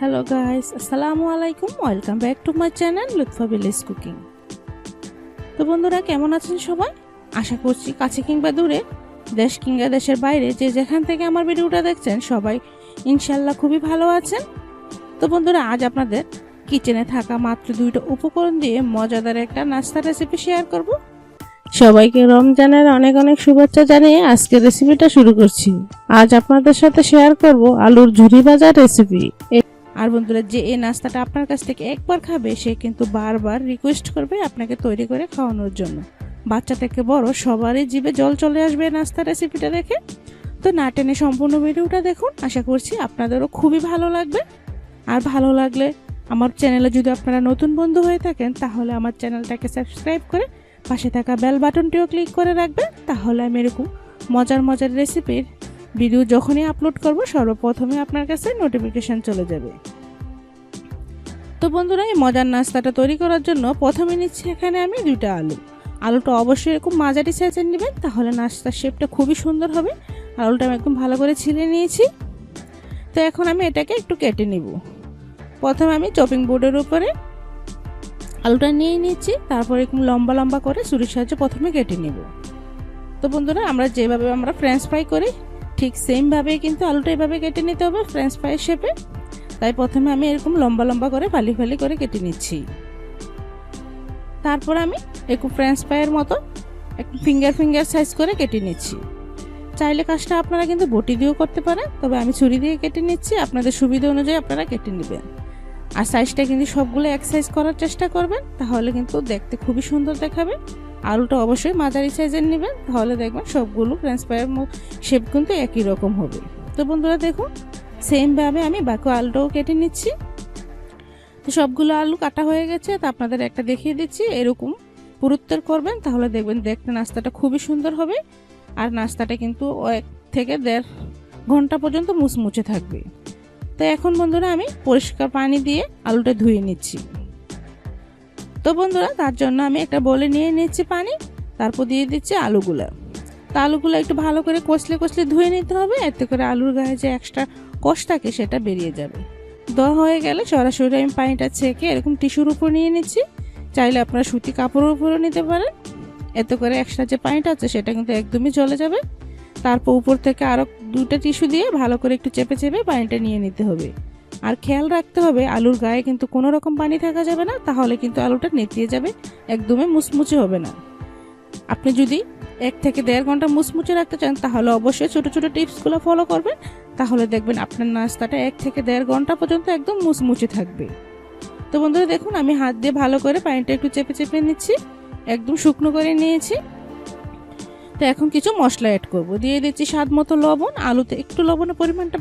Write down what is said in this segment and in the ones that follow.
Hello guys আসসালামু আলাইকুম welcome back to my channel Lutfa village cooking তো বন্ধুরা, কেমন আছেন সবাই? আশা করছি কাছে কিংবা দূরে, দেশ কিংবা দেশের বাইরে, যে যেখান থেকে আমার ভিডিওটা দেখছেন, সবাই ইনশাল্লাহ খুবই ভালো আছেন। তো বন্ধুরা, আজ আপনাদের কিচেনে থাকা মাত্র দুইটা উপকরণ দিয়ে মজাদার একটা নাস্তা রেসিপি শেয়ার করব। সবাইকে রমজানের অনেক অনেক শুভেচ্ছা জানিয়ে আজকের রেসিপিটা শুরু করছি। আজ আপনাদের সাথে শেয়ার করব আলুর ঝুরি ভাজার রেসিপি আর বন্ধুরা, যে এই নাস্তাটা আপনার কাছ থেকে একবার খাবে, সে কিন্তু বারবার রিকোয়েস্ট করবে আপনাকে তৈরি করে খাওয়ানোর জন্য। বাচ্চা থেকে বড়, সবারই জিভে জল চলে আসবে নাস্তা রেসিপিটা দেখে। তো না টেনে সম্পূর্ণ ভিডিওটা দেখুন, আশা করছি আপনাদেরও খুবই ভালো লাগবে। আর ভালো লাগলে আমার চ্যানেলে যদি আপনারা নতুন বন্ধু হয়ে থাকেন, তাহলে আমার চ্যানেলটাকে সাবস্ক্রাইব করে পাশে থাকা বেল বাটনটিও ক্লিক করে রাখবেন। তাহলে আমি এরকম মজার মজার রেসিপির ভিডিও যখনই আপলোড করব, সর্বপ্রথমে আপনার কাছে নোটিফিকেশান চলে যাবে। তো বন্ধুরা, এই মজার নাস্তাটা তৈরি করার জন্য প্রথমে নিচ্ছি এখানে আমি দুইটা আলু। আলুটা অবশ্যই এরকম মাঝারি সাইজের নেবেন, তাহলে নাস্তার শেপটা খুবই সুন্দর হবে। আলুটা আমি একদম ভালো করে ছিলে নিয়েছি। তো এখন আমি এটাকে একটু কেটে নিব। প্রথমে আমি চপিং বোর্ডের উপরে আলুটা নিয়ে নিচ্ছি, তারপর এরকম লম্বা লম্বা করে ছুরির সাহায্যে প্রথমে কেটে নিব। তো বন্ধুরা, আমরা যেভাবে আমরা ফ্রেঞ্চ ফ্রাই করি ঠিক সেমভাবেই কিন্তু আলুটা এভাবে কেটে নিতে হবে ফ্রেঞ্চ ফ্রাইয়ের শেপে তাই প্রথমে আমি এরকম লম্বা লম্বা করে ফালি ফালি করে কেটে নিচ্ছি। তারপর আমি একটু ফ্রেঞ্চ ফ্রাইয়ের মতো একটু ফিঙ্গার ফিঙ্গার সাইজ করে কেটে নিচ্ছি। চাইলে কাজটা আপনারা কিন্তু বটি দিয়েও করতে পারেন, তবে আমি ছুরি দিয়ে কেটে নিচ্ছি, আপনাদের সুবিধা অনুযায়ী আপনারা কেটে নেবেন। আর সাইজটা কিন্তু সবগুলো এক সাইজ করার চেষ্টা করবেন, তাহলে কিন্তু দেখতে খুবই সুন্দর দেখাবে। আলুটা অবশ্যই মাঝারি সাইজের নেবেন, তাহলে দেখবেন সবগুলো ফ্রেঞ্চ ফ্রাইয়ের শেপ কিন্তু একই রকম হবে। তো বন্ধুরা দেখুন সেমভাবে আমি বাকি আলুটাও কেটে নিচ্ছি। তো সবগুলো আলু কাটা হয়ে গেছে, তা আপনাদের একটা দেখিয়ে দিচ্ছি, এরকম পুরুত্তর করবেন, তাহলে দেখবেন দেখতে নাস্তাটা খুবই সুন্দর হবে। আর নাস্তাটা কিন্তু এক থেকে দেড় ঘণ্টা পর্যন্ত মুচমুচে থাকবে। তো এখন বন্ধুরা আমি পরিষ্কার পানি দিয়ে আলুটা ধুয়ে নিচ্ছি। তো বন্ধুরা, তার জন্য আমি একটা বলে নিয়ে নিচ্ছি পানি। তারপর দিয়ে দিচ্ছি আলুগুলো। তো আলুগুলো একটু ভালো করে কষলে কষলে ধুয়ে নিতে হবে। এতে করে আলুর গায়ে যে এক্সট্রা কষ থাকে সেটা বেরিয়ে যাবে। দেওয়া হয়ে গেলে সরাসরি আমি পানিটা ছেঁকে এরকম টিস্যুর উপর নিয়ে নিচ্ছি। চাইলে আপনারা সুতি কাপড়ের উপরেও নিতে পারেন। এতে করে এক্সট্রা যে পানিটা আছে সেটা কিন্তু একদমই চলে যাবে। তারপর উপর থেকে আরও দুটো টিস্যু দিয়ে ভালো করে একটু চেপে চেপে পানিটা নিয়ে নিতে হবে। আর খেয়াল রাখতে হবে, আলুর গায়ে কিন্তু কোনো রকম পানি থাকা যাবে না, তাহলে কিন্তু আলুটা নেতিয়ে যাবে, একদমই মুচমুচে হবে না। আপনি যদি এক থেকে দেড় ঘণ্টা মুচমুচে রাখতে চান, তাহলে অবশ্যই ছোটো ছোটো টিপসগুলো ফলো করবেন, তাহলে দেখবেন আপনার নাস্তাটা এক থেকে দেড় ঘণ্টা পর্যন্ত একদম মুচমুচে থাকবে। তো বন্ধুরা দেখুন, আমি হাত দিয়ে ভালো করে পানিটা একটু চেপে চেপে নিচ্ছি, একদম শুকনো করে নিয়েছি। তো এখন কিছু মশলা অ্যাড করব, দিয়ে দিচ্ছি স্বাদ মতো লবণ, আলুতে একটু লবণের পরিমাণটা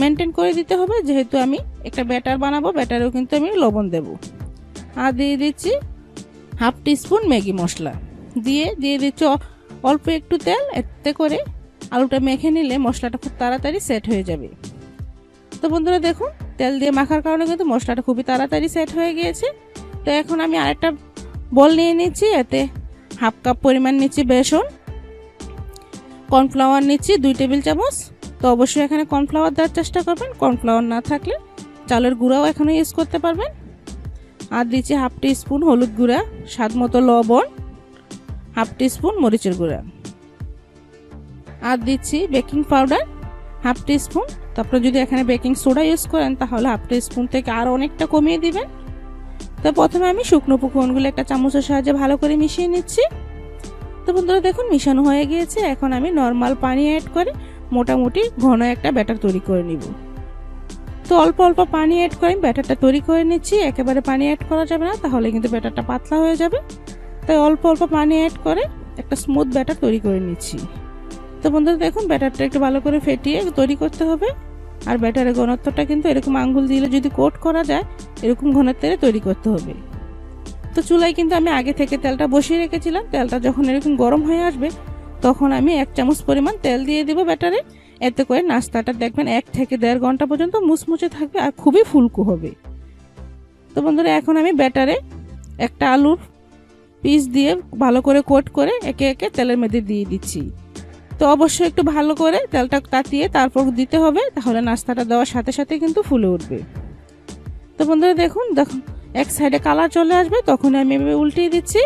মেনটেন করে দিতে হবে, যেহেতু আমি একটা ব্যাটার বানাবো ব্যাটারেও কিন্তু আমি লবণ দেব। আর দিয়ে দিচ্ছি হাফ টিস্পুন ম্যাগি মশলা। দিয়ে দিয়ে দিচ্ছি অল্প একটু তেল, এতে করে আলুটা মেখে নিলে মশলাটা খুব তাড়াতাড়ি সেট হয়ে যাবে। তো বন্ধুরা দেখুন, তেল দিয়ে মাখার কারণে কিন্তু মশলাটা খুবই তাড়াতাড়ি সেট হয়ে গিয়েছে। তো এখন আমি আরেকটা বল নিয়ে নিচ্ছি, এতে হাফ কাপ পরিমাণ নিচ্ছি বেসন কর্নফ্লাওয়ার নিচ্ছি দুই টেবিল চামচ। তো অবশ্যই এখানে কর্নফ্লাওয়ার দেওয়ার চেষ্টা করবেন। কর্নফ্লাওয়ার না থাকলে চালের গুঁড়াও এখানে ইউজ করতে পারবেন। আর দিচ্ছি হাফ টি স্পুন হলুদ গুঁড়া, স্বাদ মতো লবণ, হাফ টি স্পুন মরিচের গুঁড়া। আর দিচ্ছি baking powder, half teaspoon তারপরে যদি এখানে বেকিং সোডা ইউজ করেন, তাহলে হাফ টি স্পুন থেকে আরও অনেকটা কমিয়ে দিবেন। তো প্রথমে আমি শুকনো পুকুনগুলো একটা চামচের সাহায্যে ভালো করে মিশিয়ে নিচ্ছি। তো বন্ধুরা দেখুন, মিশানো হয়ে গিয়েছে। এখন আমি নর্মাল পানি অ্যাড করে মোটামুটি ঘন একটা ব্যাটার তৈরি করে নিব। তো অল্প অল্প পানি অ্যাড করে ব্যাটারটা তৈরি করে নিচ্ছি, একেবারে পানি অ্যাড করা যাবে না, তাহলে কিন্তু ব্যাটারটা পাতলা হয়ে যাবে। তাই অল্প অল্প পানি অ্যাড করে একটা স্মুথ ব্যাটার তৈরি করে নিচ্ছি। তো বন্ধুরা দেখুন, ব্যাটারটা একটু ভালো করে ফেটিয়ে তৈরি করতে হবে। আর ব্যাটারের ঘনত্বটা কিন্তু এরকম আঙ্গুল দিলে যদি কোট করা যায়, এরকম ঘনত্বের তৈরি করতে হবে। তো চুলায় কিন্তু আমি আগে থেকে তেলটা বসিয়ে রেখেছিলাম। তেলটা যখন এরকম গরম হয়ে আসবে তখন আমি এক চামচ পরিমাণ তেল দিয়ে দেবো ব্যাটারে। এতে করে নাস্তাটা দেখবেন এক থেকে দেড় ঘণ্টা পর্যন্ত মুচমুচে থাকবে আর খুবই ফুলকো হবে। তো বন্ধুরা, এখন আমি ব্যাটারে একটা আলুর পিস দিয়ে ভালো করে কোট করে একে একে তেলের মধ্যে দিয়ে দিচ্ছি। তো অবশ্যই একটু ভালো করে তেলটা তাতিয়ে তারপর দিতে হবে, তাহলে নাস্তাটা দেওয়ার সাথে সাথে কিন্তু ফুলে উঠবে। তো বন্ধুরা, দেখুন দেখুন এক সাইডে কালার চলে আসবে তখন আমি এভাবে উল্টিয়ে দিচ্ছি।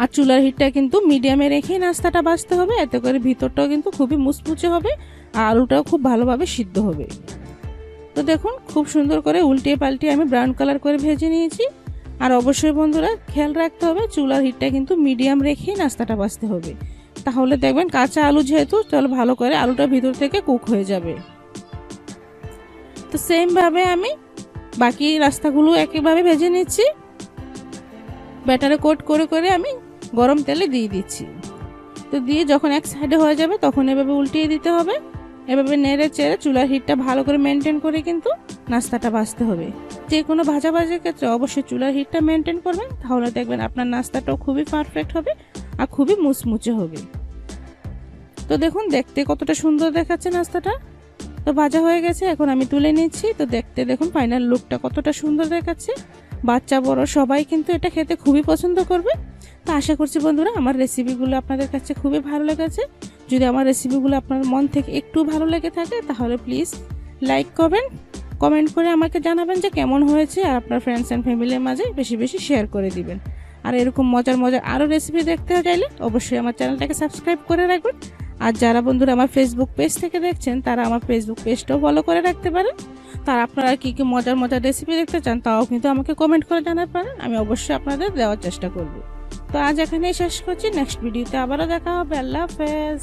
আর চুলার হিটটা কিন্তু মিডিয়ামে রেখেই নাস্তাটা বাঁচতে হবে। এতে করে ভিতরটাও কিন্তু খুবই মুচমুচে হবে আর আলুটাও খুব ভালোভাবে সিদ্ধ হবে। তো দেখুন, খুব সুন্দর করে উল্টিয়ে পাল্টিয়ে আমি ব্রাউন কালার করে ভেজে নিয়েছি। আর অবশ্যই বন্ধুরা, খেয়াল রাখতে হবে, চুলার হিটটা কিন্তু মিডিয়াম রেখেই নাস্তাটা বাঁচতে হবে। তাহলে দেখবেন কাঁচা আলু যেহেতু, তাহলে ভালো করে আলুটা ভিতর থেকে কুক হয়ে যাবে। তো সেমভাবে আমি বাকি রাস্তাগুলো একইভাবে ভেজে নিচ্ছি। ব্যাটারে কোট করে করে আমি গরম তেলে দিয়ে দিচ্ছি। তো দিয়ে যখন এক সাইডে হয়ে যাবে, তখন এভাবে উল্টিয়ে দিতে হবে। এভাবে নেড়ে চেড়ে চুলার হিটটা ভালো করে মেনটেন করে কিন্তু নাস্তাটা বাঁচতে হবে। যে কোনো ভাজা ভাজার ক্ষেত্রে অবশ্যই চুলার হিটটা মেনটেন করবেন, তাহলে দেখবেন আপনার নাস্তাটাও খুবই পারফেক্ট হবে আর খুবই মুচমুচে হবে। তো দেখুন, দেখতে কতটা সুন্দর দেখাচ্ছে নাস্তাটা। তো ভাজা হয়ে গেছে, এখন আমি তুলে নিচ্ছি। তো দেখতে দেখুন ফাইনাল লুকটা কতটা সুন্দর দেখাচ্ছে। বাচ্চা, বড় সবাই কিন্তু এটা খেতে খুবই পছন্দ করবে। তো আশা করছি বন্ধুরা, আমার রেসিপিগুলো আপনাদের কাছে খুবই ভালো লেগেছে। যদি আমার রেসিপিগুলো আপনার মন থেকে একটু ভালো লেগে থাকে, তাহলে প্লিজ লাইক করবেন কমেন্ট করে আমাকে জানাবেন যে কেমন হয়েছে আর আপনার ফ্রেন্ডস অ্যান্ড ফ্যামিলির মাঝে বেশি বেশি শেয়ার করে দিবেন। আর এরকম মজার মজার আরও রেসিপি দেখতে চাইলে অবশ্যই আমার চ্যানেলটাকে সাবস্ক্রাইব করে রাখবেন। আর যারা বন্ধুরা আমার ফেসবুক পেজ থেকে দেখছেন, তারা আমার ফেসবুক পেজটাও ফলো করে রাখতে পারেন। তার আপনারা কী কী মজার মজার রেসিপি দেখতে চান, তাও কিন্তু আমাকে কমেন্ট করে জানাতে পারেন। আমি অবশ্যই আপনাদের দেওয়ার চেষ্টা করব। তো আজ এখানেই শেষ করছি। নেক্সট ভিডিওতে আবারও দেখা হবে। আল্লাহ হাফেজ।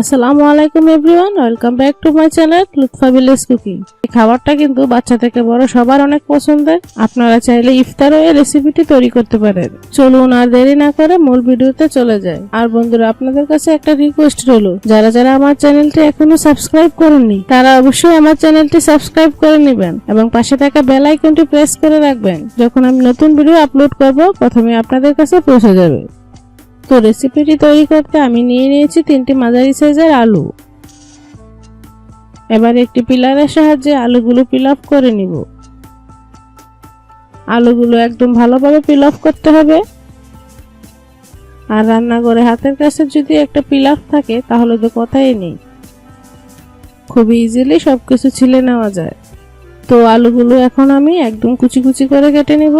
আসসালামু আলাইকুম everyone, welcome back to my channel Lutfa village cooking. এই খাবারটা কিন্তু বাচ্চা থেকে বড় সবার অনেক পছন্দের। আপনারা চাইলে ইফতারও এই রেসিপিটি তৈরি করতে পারেন। চলুন আর দেরি না করে মূল ভিডিওতে চলে যায় আর বন্ধুরা, আপনাদের কাছে একটা রিকোয়েস্ট রইল। যারা যারা আমার চ্যানেলটি এখনও সাবস্ক্রাইব করেননি, তারা অবশ্যই আমার চ্যানেলটি সাবস্ক্রাইব করে নেবেন এবং পাশে থাকা বেল আইকনটি প্রেস করে রাখবেন। যখন আমি নতুন ভিডিও আপলোড করব, প্রথমে আপনাদের কাছে পৌঁছে যাবে। তো রেসিপিটি তৈরি করতে আমি নিয়ে নিয়েছি তিনটি মাঝারি সাইজের আলু। এবার একটি পিলারের সাহায্যে আলুগুলো পিল অফ করে নিব। আলুগুলো একদম ভালোভাবে পিল অফ করতে হবে। আর রান্নাঘরে হাতের কাছে যদি একটা পিল অফ থাকে, তাহলে তো কথাই নেই। খুব ইজিলি সবকিছু ছিলে নেওয়া যায়। তো আলুগুলো এখন আমি একদম কুচি কুচি করে কেটে নিব।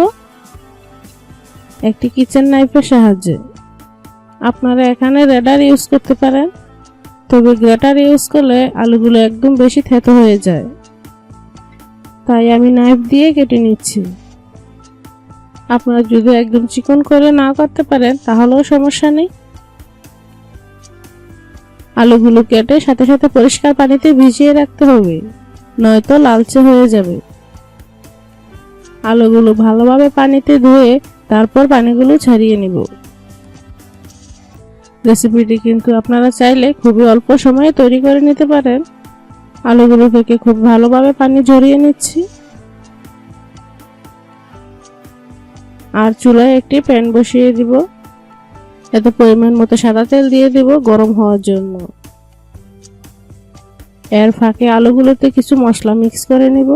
একটি কিচেন নাইফের সাহায্যে। আপনারা এখানে রেডার ইউজ করতে পারেন। তবে গ্রেটার ইউজ করলে আলুগুলো একদম বেশি থেতো হয়ে যায়। তাই আমি নাইফ দিয়ে কেটে নিচ্ছি। আপনারা যদি একদম চিকন করে না করতে পারেন, তাহলেও সমস্যা নেই। আলুগুলো কেটে সাথে সাথে পরিষ্কার পানিতে ভিজিয়ে রাখতে হবে, নয়তো লালচে হয়ে যাবে। আলুগুলো ভালোভাবে পানিতে ধুয়ে তারপর পানিগুলো ছাড়িয়ে নিব। রেসিপিটি কিন্তু আপনারা চাইলে খুবই অল্প সময়ে তৈরি করে নিতে পারেন। আলুগুলো থেকে খুব ভালোভাবে পানি ঝরিয়ে নিচ্ছি। আর চুলায় একটি প্যান বসিয়ে দিব। এতে পরিমাণ মতো সাদা তেল দিয়ে দিব গরম হওয়ার জন্য। এর ফাঁকে আলুগুলোতে কিছু মশলা মিক্স করে নিব।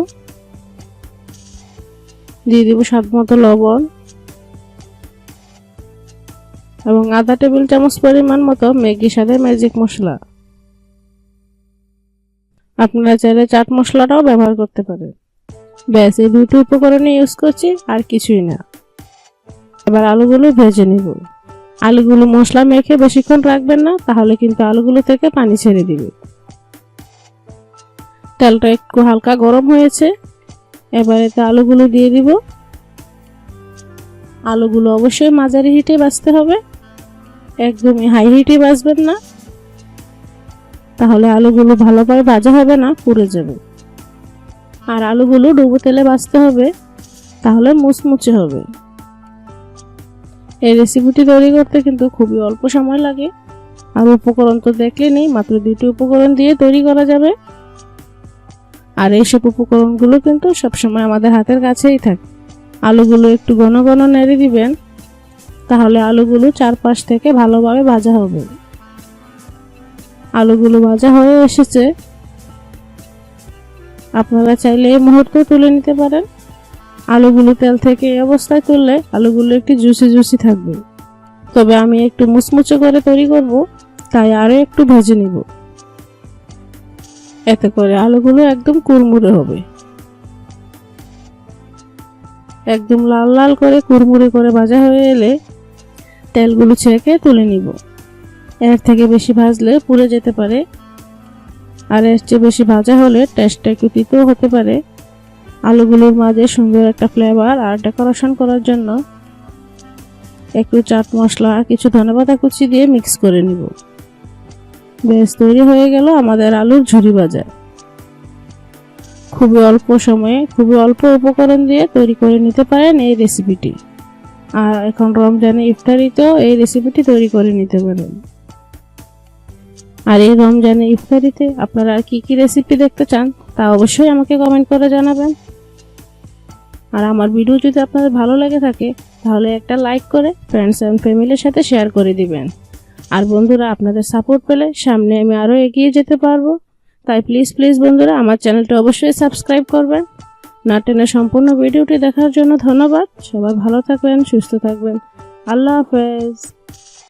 দিয়ে দিব স্বাদ মতো লবণ। এবং আধা টেবিল চামচ পরিমাণ মতো ম্যাগি সাথে ম্যাজিক মশলা। আপনারা চাইলে চাট মশলাটাও ব্যবহার করতে পারেন। ব্যাস, এই দুটো উপকরণে ইউজ করছি, আর কিছুই না। এবার আলুগুলো ভেজে নিব। আলুগুলো মশলা মেখে বেশিক্ষণ রাখবেন না, তাহলে কিন্তু আলুগুলো থেকে পানি ছেড়ে দিবে। তেলটা একটু হালকা গরম হয়েছে। এবার এতে আলুগুলো দিয়ে দিব। আলুগুলো অবশ্যই মাঝারি হিটে বাঁচতে হবে। একদমই হাই হিটে বাজবেন না। তাহলে আলুগুলো ভালোভাবে ভাজা হবে না, পুড়ে যাবে। আর আলুগুলো ডুবো তেলে ভাজতে হবে, তাহলে মুচমুচে হবে। এই রেসিপিটি তৈরি করতে কিন্তু খুবই অল্প সময় লাগে। আর উপকরণ তো দেখলে নেই, মাত্র দুটি উপকরণ দিয়ে তৈরি করা যাবে। আর এইসব উপকরণগুলো কিন্তু সবসময় আমাদের হাতের কাছেই থাকে। আলুগুলো একটু ঘন ঘন নেড়ে দিবেন। তাহলে আলুগুলো চারপাশ থেকে ভালোভাবে ভাজা হবে। আলুগুলো ভাজা হয়ে এসেছে। আপনারা চাইলে এই মুহূর্তে তুলে নিতে পারেন। আলুগুলো তেল থেকে এই অবস্থায় তুললে আলুগুলো একটু জুসি জুসি থাকবে। তবে আমি একটু মুচমুচে করে তৈরি করব, তাই আরও একটু ভেজে নিব। এতে করে আলুগুলো একদম কুরমুরে হবে। একদম লাল লাল করে কুরমুরে করে ভাজা হয়ে এলে তেলগুলো ছেঁকে তুলে নিব। এর থেকে বেশি ভাজলে পুড়ে যেতে পারে। আর এর চেয়ে বেশি ভাজা হলে টেস্টটা একটু তিতেও হতে পারে। আলুগুলোর মাঝে সুন্দর একটা ফ্লেভার আর ডেকোরেশন করার জন্য একটু চাট মশলা কিছু ধনেপাতা কুচি দিয়ে মিক্স করে নিব। বেশ, তৈরি হয়ে গেল আমাদের আলুর ঝুরি ভাজা। খুবই অল্প সময়ে, খুবই অল্প উপকরণ দিয়ে তৈরি করে নিতে পারেন এই রেসিপিটি আর এখন রমজানে ইফতারিতেও এই রেসিপিটি তৈরি করে নিতে পারেন। আর এই রমজানে ইফতারিতে আপনারা আর কী কী রেসিপি দেখতে চান, তা অবশ্যই আমাকে কমেন্ট করে জানাবেন। আর আমার ভিডিও যদি আপনাদের ভালো লেগে থাকে, তাহলে একটা লাইক করে ফ্রেন্ডস অ্যান্ড ফ্যামিলির সাথে শেয়ার করে দিবেন। আর বন্ধুরা, আপনাদের সাপোর্ট পেলে সামনে আমি আরও এগিয়ে যেতে পারব। তাই প্লিজ প্লিজ বন্ধুরা, আমার চ্যানেলটা অবশ্যই সাবস্ক্রাইব করবেন। না টেনে সম্পূর্ণ ভিডিওটি দেখার জন্য ধন্যবাদ। সবাই ভালো থাকবেন, সুস্থ থাকবেন। আল্লাহ হাফেজ।